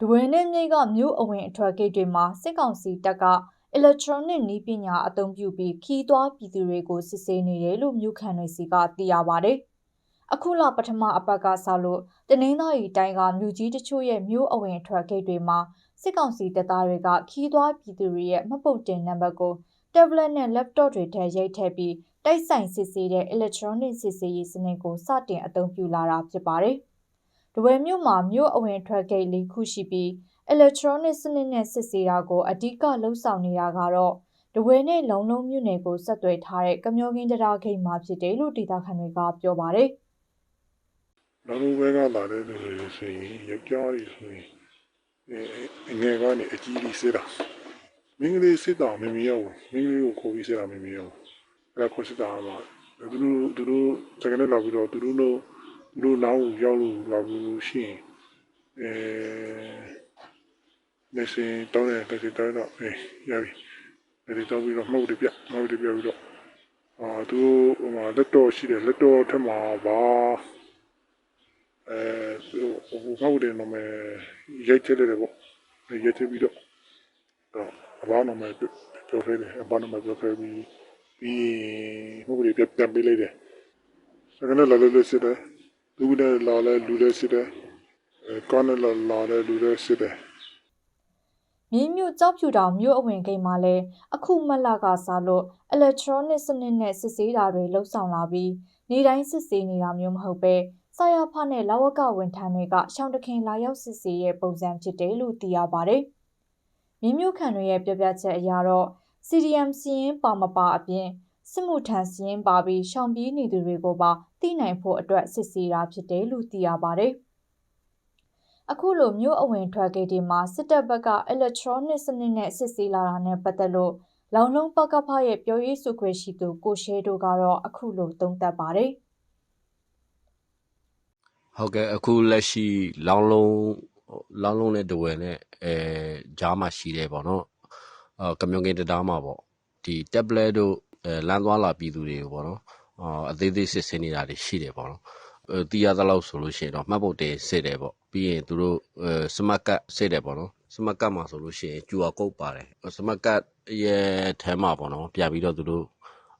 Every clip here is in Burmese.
ဒဝင်းနဲ့မြိတ်ကမြို့အဝင်အထွက်ဂိတ်တွေမှာစစ်ကောင်စီတပ်ကအီလက်ထရောနစ်နည်းပညာအသုံးပြုပြီးခီးသွွားပြည်သူတွေကိုစစ်ဆေးနေတယ်လို့မြို့ခံတွေစီကသိရပါဗျ။အခုလပထမအပတ်ကစလို့တနင်္သာရီတိုင်းကမြို့ကြီးတချို့ရဲ့မြို့အဝင်အထွက်ဂိတ်တွေမှာစစ်ကောင်စီတပ်သားတွေကခီးသွွားပြည်သူတွေရဲ့မှတ်ပုံတင်နံပါတ်ကို tablet နဲ့ laptop တွေထဲရိုက်ထည့်ပြီးတိုက်ဆိုင်စစ်ဆေးတဲ့ electronic စစ်ဆေးရေးစနစ်ကိုစတင်အသုံးပြုလာတာဖြစ်ပါတယ်။ ဒဝယ်မြို့မှာမြို့အဝင်ထွက်ဂိတ်၄ခုရှိပြီး electronic စနစ်နဲ့စစ်ဆေးတာကိုအဓိကလှုပ်ဆောင်နေတာကတော့ဒဝယ်နဲ့လုံလုံးမြို့နယ်ကိုဆက်သွယ်ထားတဲ့ကမျောကင်းတရားဂိတ်မှာဖြစ်တယ်လို့ဒေသခံတွေကပြောပါတယ်။နောက်လိုဘဲကလာတဲ့လူတွေဆိုရင်ယောက်ျားတွေဆိုရင်အဲအငယ်ကနေအကြီးကြီးစစ်တာမင်းကလေးစစ်တာမမြင်ရဘူးမင်းကလေးကိုခေါ်ပြီးစစ်တာမမြင်ရဘူးအဲဒါခေါ်စစ်တာမှာသူတို့သူတို့စကနေလာပြီးတော့သူတို့တို့ သူတို့နောက်ကိုရောက်လို့လာပြီးရှိရင်အဲနေစင်တောင်းတယ်တစီတောင်းတော့အေးရပြီအဲဒီတောင်းပြီးတော့မှုတ်တယ်ပြမှုတ်တယ်ပြပြီးတော့အာသူဟိုမှာလက်တော်ရှိတယ်လက်တော်ထက်မှာပါအဲဟိုမှုတ်တယ်နမယ်ရိုက်ချတယ်ပေါ့ရိုက်ချပြီးတော့တော့အဘောင်းနမယ်ပြောဖဲတယ်အဘောင်းနမယ်ပြောဖဲပြီးပြီးမှုတ်တယ်ပြပြန်ပေးလိုက်တယ်စကနေလာလို့စစ်တယ် လူနဲ့လာလဲလူလဲစစ်တယ်ကောင်းနဲ့လာလာလဲလူလဲစစ်တယ်မြင်းမြို့ကြောက်ဖြူတောင်မြို့အဝင်ဂိတ်မှာလည်းအခုမတ်လကစားလို့ electronic စနစ်နဲ့စစ်ဆေးတာတွေလှုပ်ဆောင်လာပြီးနေတိုင်းစစ်ဆေးနေတာမျိုးမဟုတ်ပဲဆရာဖနဲ့လဝကဝန်ထမ်းတွေကရှောင်းတခင်လာရောက်စစ်ဆေးရဲ့ပုံစံဖြစ်တယ်လို့သိရပါတယ်။မြင်းမြို့ခံတွေရဲ့ပြောပြချက်အရတော့ CDM စီရင်ပါမပါအပြင် စစ်မှုထမ်းစီရင်ပါပြီးရှောင်းပြေးနေသူတွေကိုပါသိနိုင်ဖို့အတွက်စစ်ဆေးတာဖြစ်တယ်လို့သိရပါတယ်။အခုလိုမျိုးအဝင်ထွက်ဂိတ်ဒီမှာစစ်တပ်ဘက်က electronic စနစ်နဲ့စစ်ဆေးလာတာနဲ့ပတ်သက်လို့လောင်လုံးပကဖရဲ့ပြောရေးဆိုခွင့်ရှိသူကိုရှဲတို့ကတော့အခုလိုသုံးသပ်ပါတယ်ဟုတ်ကဲ့အခုလက်ရှိလောင်းလုံးလောင်းလုံးနဲ့တဝယ်နဲ့အဲဂျားမှာရှိတယ်ပေါ့နော်အာကမြုံကင်တတားမှာပေါ့ဒီ tablet တို့အဲ လမ်းသွားလာပြည်သူတွေကိုပေါ့နော်အာအသေးသေးစစ်စင်နေတာတွေရှိတယ်ပေါ့နော်အဲတီးရသလောက်ဆိုလို့ရှိရင်တော့မှတ်ဖို့တင်စစ်တယ်ပေါ့ပြီးရင်သူတို့အဲစမတ်ကတ်စစ်တယ်ပေါ့နော်စမတ်ကတ်မှာဆိုလို့ရှိရင် QR code ပါတယ်စမတ်ကတ်ရဲ့ထဲမှာပေါ့နော်ပြန်ပြီးတော့သူတို့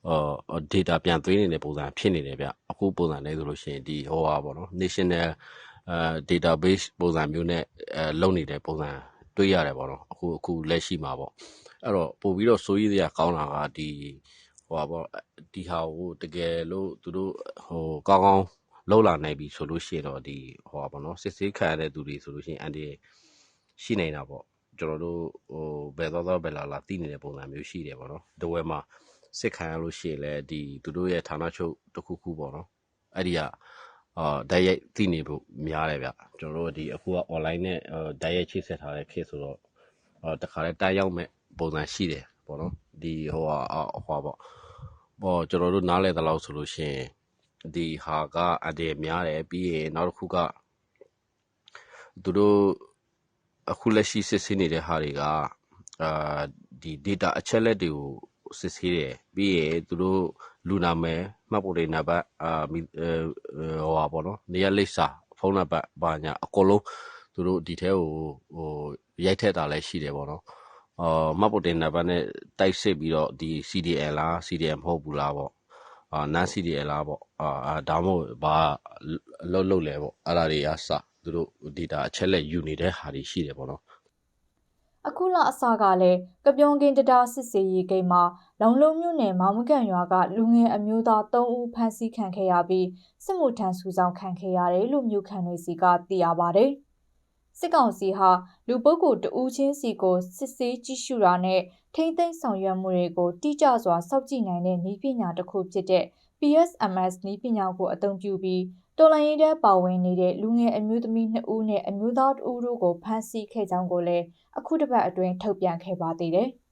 အာ data ပြန်သွင်းနေတဲ့ပုံစံဖြစ်နေတယ်ဗျအခုပုံစံနဲ့ဆိုလို့ရှိရင်ဒီဟိုဟာပေါ့နော် national အဲ database ပုံစံမျိုးနဲ့အဲလုပ်နေတဲ့ပုံစံတွေ့ရတယ်ပေါ့နော်အခုအခုလက်ရှိမှာပေါ့အဲ့တော့ပို့ပြီးတော့စိုးရိမ်စရာကောင်းတာကဒီ ဟိုပါပေါ့ဒီဟာကိုတကယ်လို့သူတို့ဟိုကောင်းကောင်းလောက်လာနိုင်ပြီဆိုလို့ရှိရင်တော့ဒီဟိုပါပေါ့နော်စစ်ဆေးခံရတဲ့သူတွေဆိုလို့ရှိရင်အန်ဒီရှိနေတာပေါ့ကျွန်တော်တို့ဟိုဘယ်သွားသွားဘယ်လာလာသိနေတဲ့ပုံစံမျိုးရှိတယ်ပေါ့နော်တဝဲမှာစစ်ခံရလို့ရှိရင်လည်းဒီသူတို့ရဲ့ဌာနချုပ်တစ်ခုခုပေါ့နော်အဲ့ဒီကအာဓာတ်ရိုက်သိနေဖို့များတယ်ဗျကျွန်တော်တို့ဒီအခုက online နဲ့ဓာတ်ရိုက်ချိတ်ဆက်ထားတဲ့ခေတ်ဆိုတော့အာတခါလဲတိုက်ရောက်မဲ့ပုံစံရှိတယ် ပေါ့နော်ဒီဟိုဟာဟိုပေါ့ဘောကျွန်တော်တို့နားလဲတဲ့လောက်ဆိုလို့ရှိရင်ဒီဟာကအတည်းများတယ်ပြီးရင်နောက်တစ်ခုကသူတို့အခုလက်ရှိစစ်ဆေးနေတဲ့ဟာတွေကအာဒီ data အချက်လက်တွေကိုစစ်ဆေးတယ်ပြီးရင်သူတို့လူနာမယ်မှတ်ပုံတင်နံပါတ်အာဟိုဟာပေါ့နော်နေရာလိပ်စာဖုန်းနံပါတ်ဘာညာအကုန်လုံးသူတို့ဒီထဲကိုဟိုရိုက်ထက်တာလည်းရှိတယ်ပေါ့နော် အာမှတ်ပုံတင်နံပါတ်နဲ့တိုက်စစ်ပြီးတော့ဒီ CDL လား CDM မဟုတ်ဘူးလားပေါ့အာနန်း CDL လားပေါ့အာဒါမှမဟုတ်ဘာလှုပ်လှုပ်လဲပေါ့အဲ့ဒါတွေအစသူတို့ data အချက်လက်ယူနေတဲ့ဟာတွေရှိတယ်ပေါ့နော်အခုလအစကလည်းကပြုံးကင်တတာစစ်စေးရေးဂိတ်မှာလောင်လုံးမြို့နယ်မောင်မကန်ရွာကလူငယ်အမျိုးသား3ဦးဖမ်းဆီးခံခဲ့ရပြီးစစ်မှုထမ်းစုဆောင်ခံခဲ့ရတယ်လို့မြို့ခံတွေစီကသိရပါဗျ။ စစ်ကောင်စီဟာလူပုဂ္ဂိုလ်တဦးချင်းစီကိုစစ်ဆေးကြည့်ရှုတာနဲ့ထိမ့်သိမ်းဆောင်ရွက်မှုတွေကိုတိကျစွာစောင့်ကြည့်နိုင်တဲ့နည်းပညာတစ်ခုဖြစ်တဲ့ PSMS နည်းပညာကိုအသုံးပြုပြီးတော်လိုင်းရေးတဲ့ပါဝင်နေတဲ့လူငယ်အမျိုးသမီး2ဦးနဲ့အမျိုးသား2ဦးတို့ကိုဖမ်းဆီးခဲ့ကြောင်းကိုလည်းအခုတစ်ပတ်အတွင်းထုတ်ပြန်ခဲ့ပါသေးတယ်။